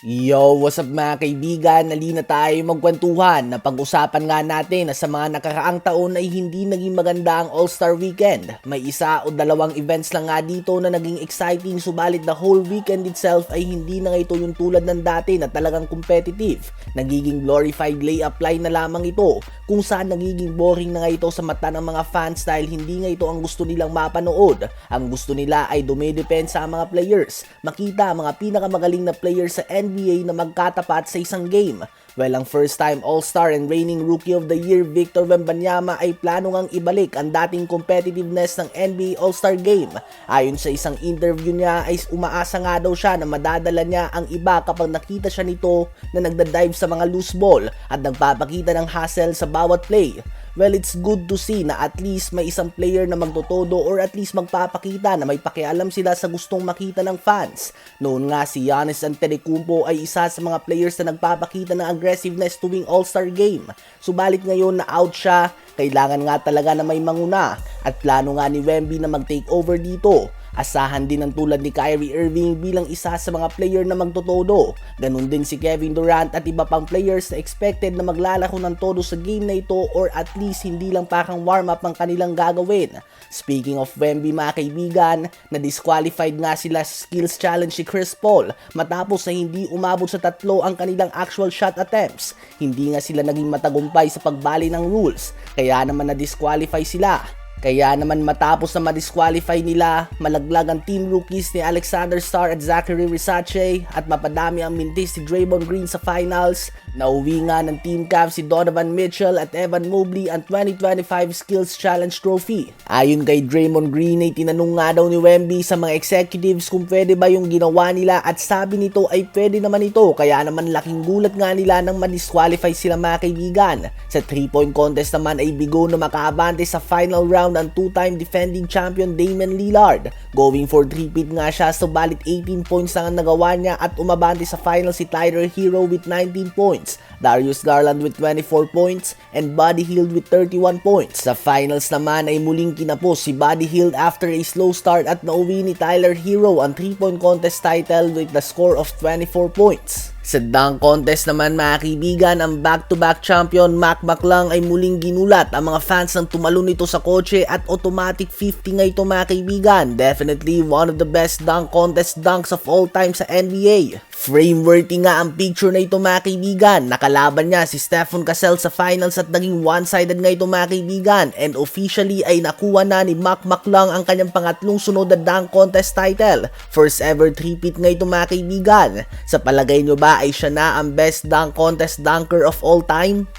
Yo, what's up mga kaibigan? Nali na tayo magkwentuhan na pag-usapan nga natin na sa mga nakaraang taon ay hindi naging maganda ang All-Star Weekend. May isa o dalawang events lang nga dito na naging exciting subalit the whole weekend itself ay hindi na ito yung tulad ng dati na talagang competitive. Nagiging glorified layup line na lamang ito kung saan nagiging boring na nga ito sa mata ng mga fans dahil hindi nga ito ang gusto nilang mapanood. Ang gusto nila ay dumidepensa ang mga players, makita ang mga pinakamagaling na players sa NBA na magkatapat sa isang game. Well, ang first time All-Star and reigning Rookie of the Year Victor Wembanyama ay plano ngang ibalik ang dating competitiveness ng NBA All-Star Game. Ayon sa isang interview niya ay umaasa nga daw siya na madadala niya ang iba kapag nakita siya nito na nagda-dive sa mga loose ball at nagpapakita ng hustle sa bawat play. Well, it's good to see na at least may isang player na magtotodo or at least magpapakita na may pakialam sila sa gustong makita ng fans. Noon nga si Giannis Antetokounmpo ay isa sa mga players na nagpapakita ng aggressiveness tuwing All-Star Game. Subalit ngayon na out siya, kailangan nga talaga na may manguna at plano nga ni Wemby na mag-take over dito. Asahan din ng tulad ni Kyrie Irving bilang isa sa mga player na magtotodo. Ganon din si Kevin Durant at iba pang players na expected na maglalako ng todo sa game na ito or at least hindi lang parang warm-up ang kanilang gagawin. Speaking of Wemby mga kaibigan, na disqualified nga sila sa skills challenge si Chris Paul matapos na hindi umabot sa tatlo ang kanilang actual shot attempts. Hindi nga sila naging matagumpay sa pagbali ng rules, kaya naman na-disqualify sila. Kaya naman matapos na ma-disqualify nila, malaglag ang team rookies ni Alexander Starr at Zachary Risache at mapadami ang mintis si Draymond Green sa finals. Nauwi nga ng team Cavs si Donovan Mitchell at Evan Mobley ang 2025 Skills Challenge Trophy. Ayon kay Draymond Green ay tinanong nga daw ni Wemby sa mga executives kung pwede ba yung ginawa nila at sabi nito ay pwede naman ito kaya naman laking gulat nga nila nang ma-disqualify sila mga kaibigan. Sa 3-point contest naman ay bigo na makaabante sa final round ang two-time defending champion Damian Lillard. Going for 3-peat nga siya subalit 18 points lang ang nagawa niya at umabante sa final si Tyler Hero with 19 points, Darius Garland with 24 points, and Buddy Hield with 31 points. Sa finals naman ay muling kinapos si Buddy Hield after a slow start at nauwi ni Tyler Hero ang 3-point contest title with the score of 24 points. Sa dunk contest naman mga kaibigan, ang back-to-back champion Mac Maclang ay muling ginulat ang mga fans ng tumalon nito sa kotse at automatic 50 nga ito mga kaibigan. Definitely one of the best dunk contest dunks of all time sa NBA. Frameworthy nga ang picture na ito mga kaibigan. Nakalaban niya si Stephen Cassell sa finals at naging one-sided nga ito mga kaibigan and officially ay nakuha na ni Mac Maclang ang kanyang pangatlong sunod na dunk contest title. First ever three-peat nga ito mga kaibigan. Sa palagay nyo ba ay siya na ang best dunk contest dunker of all time?